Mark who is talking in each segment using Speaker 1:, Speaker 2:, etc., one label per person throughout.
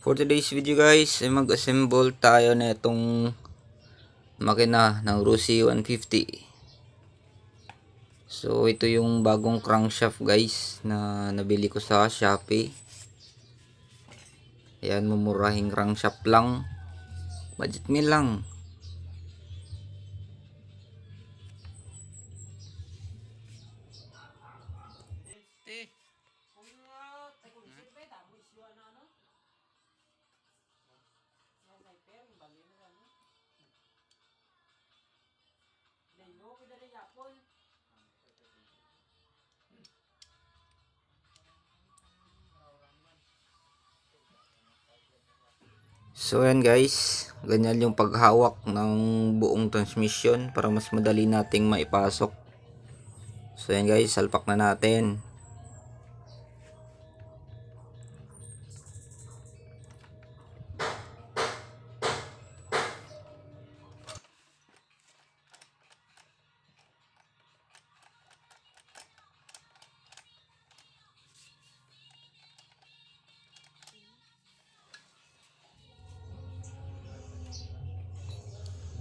Speaker 1: For today's video guys, ay mag-assemble tayo na itong makina ng Rusi 150. So, ito yung bagong crankshaft guys na nabili ko sa Shopee. Ayan, mumurahing crankshaft lang. Budget meal lang. So yan guys, ganyan yung paghawak ng buong transmission para mas madali nating maipasok. So yan guys, salpak na natin.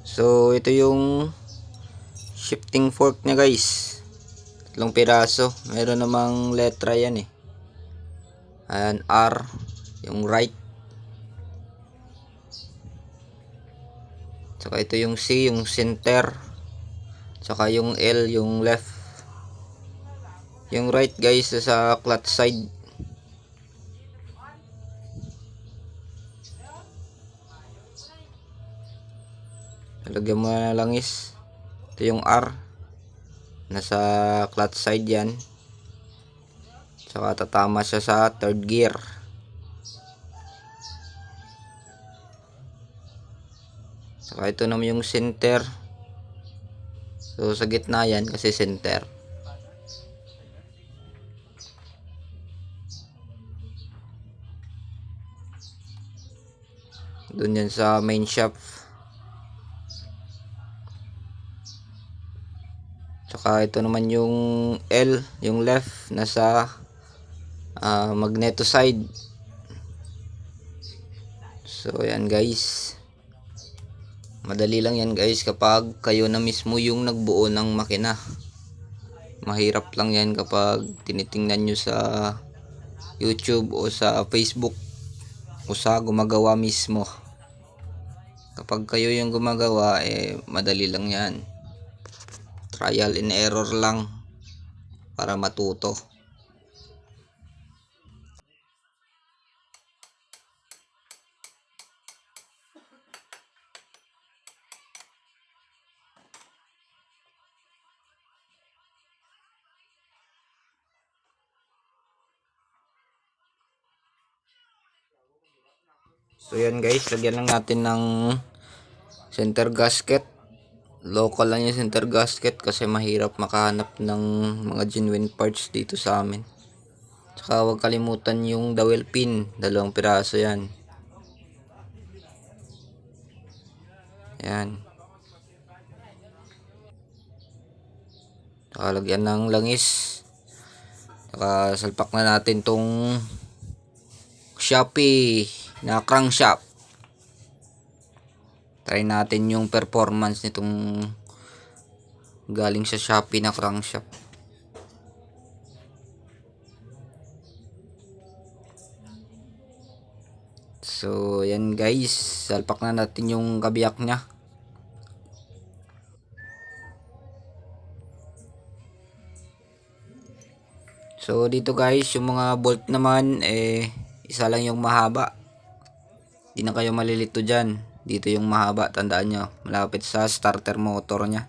Speaker 1: So ito yung shifting fork niya guys. Tatlong piraso. Meron namang letra yan eh. Ayan, R. Yung right. Tsaka ito yung C, yung center. Tsaka yung L, yung left. Yung right guys, sa clutch side. Lagyan mo na langis. Ito yung R. Nasa clutch side yan. Tsaka tatama siya sa third gear. Saka ito naman yung center. So sa gitna yan kasi center. Doon yan sa main shaft. Tsaka ito naman yung L, yung left, nasa ah, magneto side. So, yan guys. Madali lang yan guys kapag kayo na mismo yung nagbuo ng makina. Mahirap lang yan kapag tinitingnan nyo sa YouTube o sa Facebook o sa gumagawa mismo. Kapag kayo yung gumagawa, eh, madali lang yan trial and error lang para matuto. So yan guys, lagyan lang natin ng center gasket local lang yung center gasket kasi mahirap makahanap ng mga genuine parts dito sa amin. Tsaka huwag kalimutan yung dowel pin, dalawang piraso yan. Yan. Tsaka lagyan ng langis. Tsaka salpak na natin tong Shopee na crankshaft try natin yung performance nitong galing sa Shopee na crankshaft so yan guys. Salpak na natin yung kabiyak nya so dito guys yung mga bolt naman eh isa lang yung mahaba. Di na kayo malilito dyan dito yung mahaba tandaan nyo. Malapit sa starter motor nya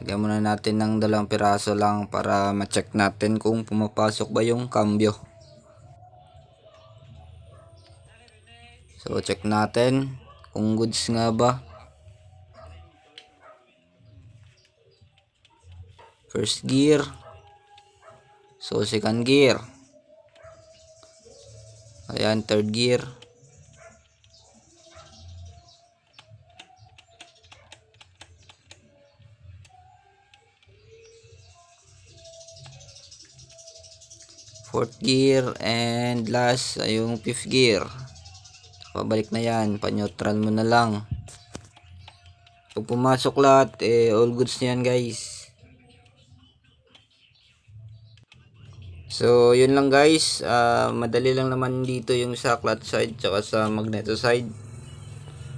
Speaker 1: lagyan muna natin ng dalawang piraso lang para ma-check natin kung pumapasok ba yung cambio so check natin kung goods nga ba. First gear. So second gear. Ayan third gear fourth gear and last ay yung fifth gear. Pabalik na yan pa-neutral mo na lang. Pag pumasok lahat eh all goods na yan guys. So yun lang guys. Ah, madali lang naman dito yung sa clutch side tsaka sa magneto side.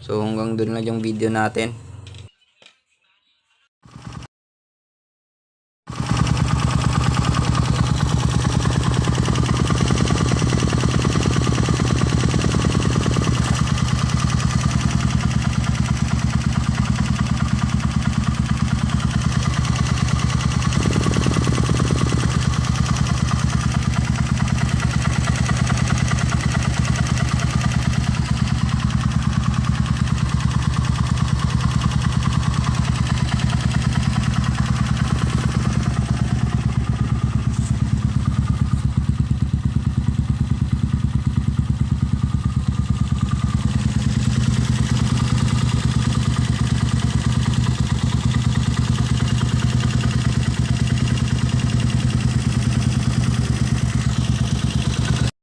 Speaker 1: So hanggang dun lang yung video natin